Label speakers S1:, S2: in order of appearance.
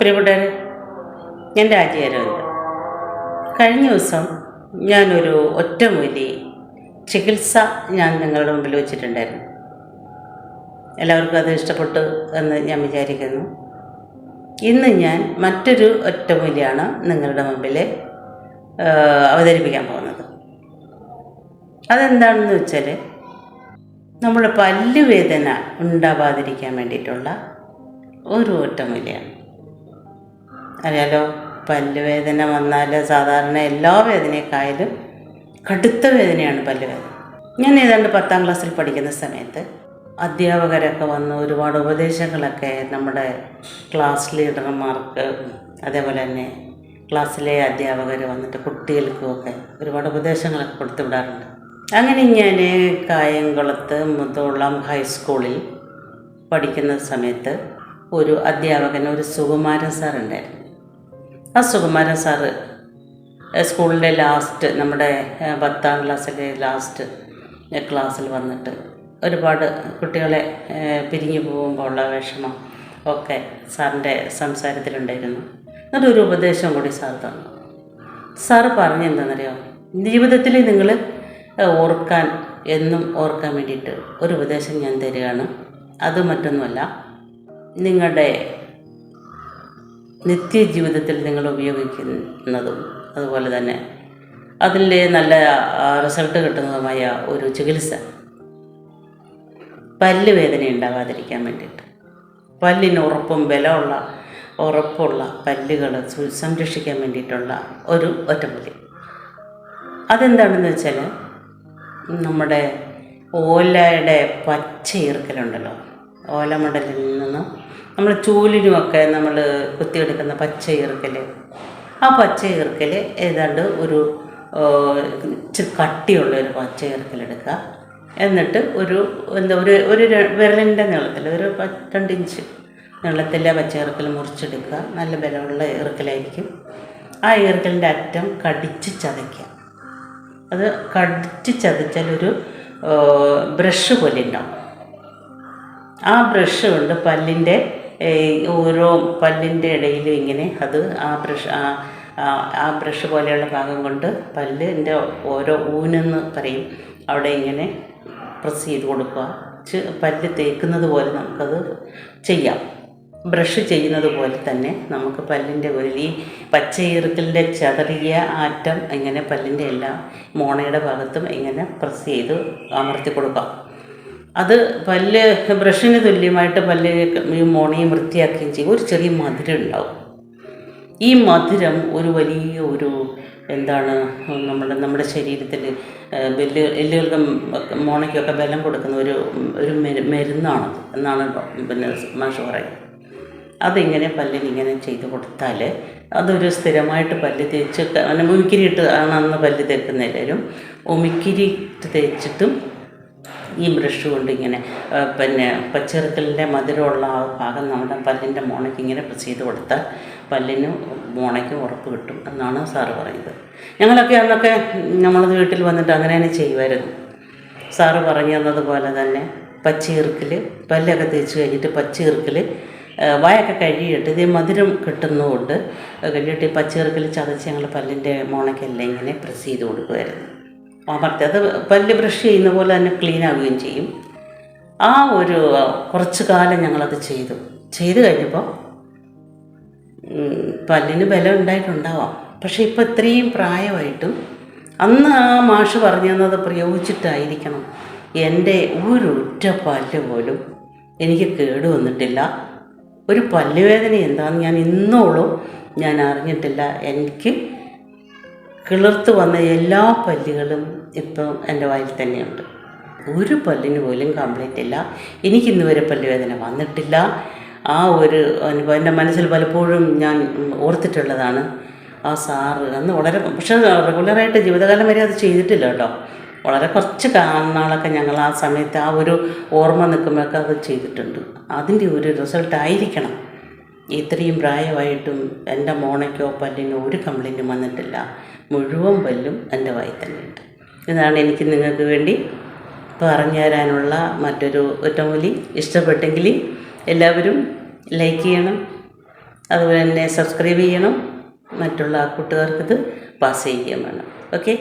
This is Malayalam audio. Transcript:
S1: പ്രിയപ്പെട്ടവരെ ഞാൻ രാജി അരവിന്ദ് കഴിഞ്ഞ ദിവസം ഞാനൊരു ഒറ്റമൂലി ചികിത്സ ഞാൻ നിങ്ങളുടെ മുമ്പിൽ വെച്ചിട്ടുണ്ടായിരുന്നു. എല്ലാവർക്കും അത് ഇഷ്ടപ്പെട്ടു എന്ന് ഞാൻ വിചാരിക്കുന്നു. ഇന്ന് ഞാൻ മറ്റൊരു ഒറ്റമൂലിയാണ് നിങ്ങളുടെ മുമ്പിൽ അവതരിപ്പിക്കാൻ പോകുന്നത്. അതെന്താണെന്ന് വെച്ചാൽ നമ്മുടെ പല്ലുവേദന ഉണ്ടാവാതിരിക്കാൻ വേണ്ടിയിട്ടുള്ള ഒരു ഒറ്റമൂലിയാണ്. അറിയാലോ പല്ലുവേദന വന്നാൽ സാധാരണ എല്ലാ വേദനയെക്കായാലും കടുത്ത വേദനയാണ് പല്ലുവേദന. ഞാൻ ഏതാണ്ട് പത്താം ക്ലാസ്സിൽ പഠിക്കുന്ന സമയത്ത് അധ്യാപകരൊക്കെ വന്ന് ഒരുപാട് ഉപദേശങ്ങളൊക്കെ നമ്മുടെ ക്ലാസ് ലീഡർമാർക്ക് അതേപോലെ തന്നെ ക്ലാസ്സിലെ അധ്യാപകർ വന്നിട്ട് കുട്ടികൾക്കുമൊക്കെ ഒരുപാട് ഉപദേശങ്ങളൊക്കെ കൊടുത്തു വിടാറുണ്ട്. അങ്ങനെ ഞാൻ കായംകുളത്ത് മുത്തോളം ഹൈസ്കൂളിൽ പഠിക്കുന്ന സമയത്ത് ഒരു അധ്യാപകൻ ഒരു സുകുമാരൻ സാർ ഉണ്ടായിരുന്നു. ആ സുകുമാരൻ സാറ് സ്കൂളിന്റെ ലാസ്റ്റ് നമ്മുടെ പത്താം ക്ലാസ്സിലെ ലാസ്റ്റ് ക്ലാസ്സിൽ വന്നിട്ട് ഒരുപാട് കുട്ടികളെ പിരിഞ്ഞു പോകുമ്പോൾ ഉള്ള വിഷമം ഒക്കെ സാറിന്റെ സംസാരത്തിലുണ്ടായിരുന്നു. ഒരു ഉപദേശം കൂടി സാർ തന്നു. സാറ് പറഞ്ഞെന്താണെന്നറിയോ ജീവിതത്തിൽ നിങ്ങൾ ഓർക്കാൻ എന്നും ഓർക്കാൻ വേണ്ടിയിട്ട് ഒരു ഉപദേശം ഞാൻ തരികയാണ്. അത് മറ്റൊന്നുമല്ല. നിങ്ങളുടെ നിത്യജീവിതത്തിൽ നിങ്ങൾ ഉപയോഗിക്കുന്നതും അതുപോലെ തന്നെ അതിന്റെ നല്ല റിസൾട്ട് കിട്ടുന്നതുമായ ഒരു ചികിത്സ. പല്ല് വേദന ഉണ്ടാകാതിരിക്കാൻ വേണ്ടിയിട്ട്. പല്ലിന് ഉറപ്പും ബലമുള്ള ഉറപ്പുള്ള പല്ലുകൾ സംരക്ഷിക്കാൻ വേണ്ടിയിട്ടുള്ള ഒരു ഒറ്റമൂലി അതെന്താണെന്ന് വെച്ചാൽ നമ്മുടെ ഓലയുടെ പച്ച ഈർക്കലുണ്ടല്ലോ ഓലമടലിൽ നിന്നും നമ്മൾ ചൂലിനുമൊക്കെ നമ്മൾ കുത്തിയെടുക്കുന്ന പച്ച ഈർക്കൽ ആ പച്ച ഈർക്കൽ ഏതാണ്ട് ഒരു കട്ടിയുള്ള ഒരു പച്ച ഈർക്കലെടുക്കുക എന്നിട്ട് ഒരു എന്താ ഒരു ഒരു വിരലിന്റെ നീളത്തിൽ ഒരു രണ്ട് ഇഞ്ച് നീളത്തിലെ പച്ച ഈർക്കൽ മുറിച്ചെടുക്കുക. നല്ല ബലമുള്ള ഈർക്കലായിരിക്കും ആ ഈർക്കലിന്റെ അറ്റം കടിച്ച് ചതയ്ക്കുക. അത് കടിച്ച് ചതച്ചാൽ ഒരു ബ്രഷ് പോലെ ഉണ്ടാവും. ആ ബ്രഷ് കൊണ്ട് പല്ലിന്റെ ഓരോ പല്ലിന്റെ ഇടയിലും ഇങ്ങനെ അത് ആ ബ്രഷ് ആ ആ- ബ്രഷ് പോലെയുള്ള ഭാഗം കൊണ്ട് പല്ലിന്റെ ഓരോ ഊനെന്ന് പറയും. അവിടെ ഇങ്ങനെ പ്രസ് ചെയ്ത് കൊടുക്കുക. പല്ല് തേക്കുന്നത് പോലെ നമുക്കത് ചെയ്യാം. ബ്രഷ് ചെയ്യുന്നത് പോലെ തന്നെ നമുക്ക് പല്ലിന്റെ ഒരു ഈ പച്ച ചതറിയ ആറ്റം ഇങ്ങനെ പല്ലിന്റെ എല്ലാ മോണയുടെ ഭാഗത്തും ഇങ്ങനെ പ്രസ് ചെയ്ത് അമർത്തി കൊടുക്കാം. അത് പല്ല് ബ്രഷിന് തുല്യമായിട്ട് പല്ല് ഈ മോണയും വൃത്തിയാക്കുകയും ചെയ്യും. ഒരു ചെറിയ മധുരം ഉണ്ടാവും. ഈ മധുരം ഒരു വലിയ ഒരു എന്താണ് നമ്മുടെ നമ്മുടെ ശരീരത്തിൽ ബെല്ല് എല്ലുകൾക്കും മോണയ്ക്കൊക്കെ ബലം കൊടുക്കുന്ന ഒരു ഒരു മരുന്നാണ് എന്നാണ് പിന്നെ മാഷ് പറയുന്നത്. അതിങ്ങനെ പല്ലിന് ഇങ്ങനെ ചെയ്ത് കൊടുത്താൽ അതൊരു സ്ഥിരമായിട്ട് പല്ല് തേച്ച് അങ്ങനെ ഉമിക്കിരി ഇട്ട് ആണ് അന്ന് പല്ല് തേക്കുന്ന എല്ലാവരും. ഉമിക്കിരി ഇട്ട് തേച്ചിട്ടും ഈ ബ്രഷ് കൊണ്ട് ഇങ്ങനെ പിന്നെ പച്ചിറക്കലിന്റെ മധുരമുള്ള ആ ഭാഗം നമ്മുടെ പല്ലിന്റെ മോണയ്ക്ക് ഇങ്ങനെ പ്രസ് ചെയ്ത് കൊടുത്താൽ പല്ലിന് മോണയ്ക്ക് ഉറപ്പ് കിട്ടും എന്നാണ് സാറ് പറയുന്നത്. ഞങ്ങളൊക്കെ അന്നൊക്കെ നമ്മൾ വീട്ടിൽ വന്നിട്ട് അങ്ങനെ തന്നെ ചെയ്യുമായിരുന്നു. സാറ് പറഞ്ഞു തന്നതുപോലെ തന്നെ പച്ചീർക്കിൽ പല്ലൊക്കെ തേച്ച് കഴിഞ്ഞിട്ട് പച്ചീർക്കിൽ വായൊക്കെ കഴുകിയിട്ട് ഇത് മധുരം കിട്ടുന്നതുകൊണ്ട് കഴുകിയിട്ട് ഈ പച്ചീർക്കിൽ ചതച്ച് ഞങ്ങൾ പല്ലിന്റെ മോണയ്ക്കെല്ലാം ഇങ്ങനെ പ്രസ് ചെയ്ത് കൊടുക്കുമായിരുന്നു. അമർത്തി അത് പല്ല് ബ്രഷ് ചെയ്യുന്ന പോലെ തന്നെ ക്ലീൻ ആവുകയും ചെയ്യും. ആ ഒരു കുറച്ച് കാലം ഞങ്ങളത് ചെയ്തു. ചെയ്തു കഴിഞ്ഞപ്പോൾ പല്ലിന് ബലം ഉണ്ടായിട്ടുണ്ടാവാം. പക്ഷേ ഇപ്പോൾ ഇത്രയും പ്രായമായിട്ടും അന്ന് ആ മാഷ് പറഞ്ഞു തന്നത് പ്രയോഗിച്ചിട്ടായിരിക്കണം. എന്റെ ഒരൊറ്റ പല്ല് പോലും എനിക്ക് കേട് വന്നിട്ടില്ല. ഒരു പല്ലുവേദന എന്താണെന്ന് ഞാൻ ഇന്നോളും ഞാൻ അറിഞ്ഞിട്ടില്ല. എനിക്ക് കിളിർത്ത് വന്ന എല്ലാ പല്ലുകളും ഇപ്പം എന്റെ വായിൽ തന്നെയുണ്ട്. ഒരു പല്ലിന് പോലും കംപ്ലീറ്റ് ഇല്ല. എനിക്കിന്ന് വരെ പല്ലുവേദന വന്നിട്ടില്ല. ആ ഒരു അനുഭവം എന്റെ മനസ്സിൽ പലപ്പോഴും ഞാൻ ഓർത്തിട്ടുള്ളതാണ്. ആ സാറ് അന്ന് വളരെ പക്ഷേ റെഗുലറായിട്ട് ജീവിതകാലം വരെ അത് ചെയ്തിട്ടില്ല കേട്ടോ. വളരെ കുറച്ച് നാളൊക്കെ ഞങ്ങൾ ആ സമയത്ത് ആ ഒരു ഓർമ്മ നിൽക്കുമ്പോഴൊക്കെ അത് ചെയ്തിട്ടുണ്ട്. അതിന്റെ ഒരു റിസൾട്ട് ആയിരിക്കണം. ഇത്രയും പ്രായമായിട്ടും എന്റെ മോണയ്ക്കോ പല്ലിനോ ഒരു കംപ്ലൈന്റും വന്നിട്ടില്ല. മുഴുവൻ പല്ലും എന്റെ വായിൽ തന്നെയുണ്ട്. ഇതാണ് എനിക്ക് നിങ്ങൾക്ക് വേണ്ടി പറഞ്ഞു തരാനുള്ള മറ്റൊരു ഒറ്റമൂലി. ഇഷ്ടപ്പെട്ടെങ്കിൽ എല്ലാവരും ലൈക്ക് ചെയ്യണം. അതുപോലെ തന്നെ സബ്സ്ക്രൈബ് ചെയ്യണം. മറ്റുള്ള കൂട്ടുകാർക്കത് പാസ് ചെയ്യുകയും വേണം. ഓക്കെ?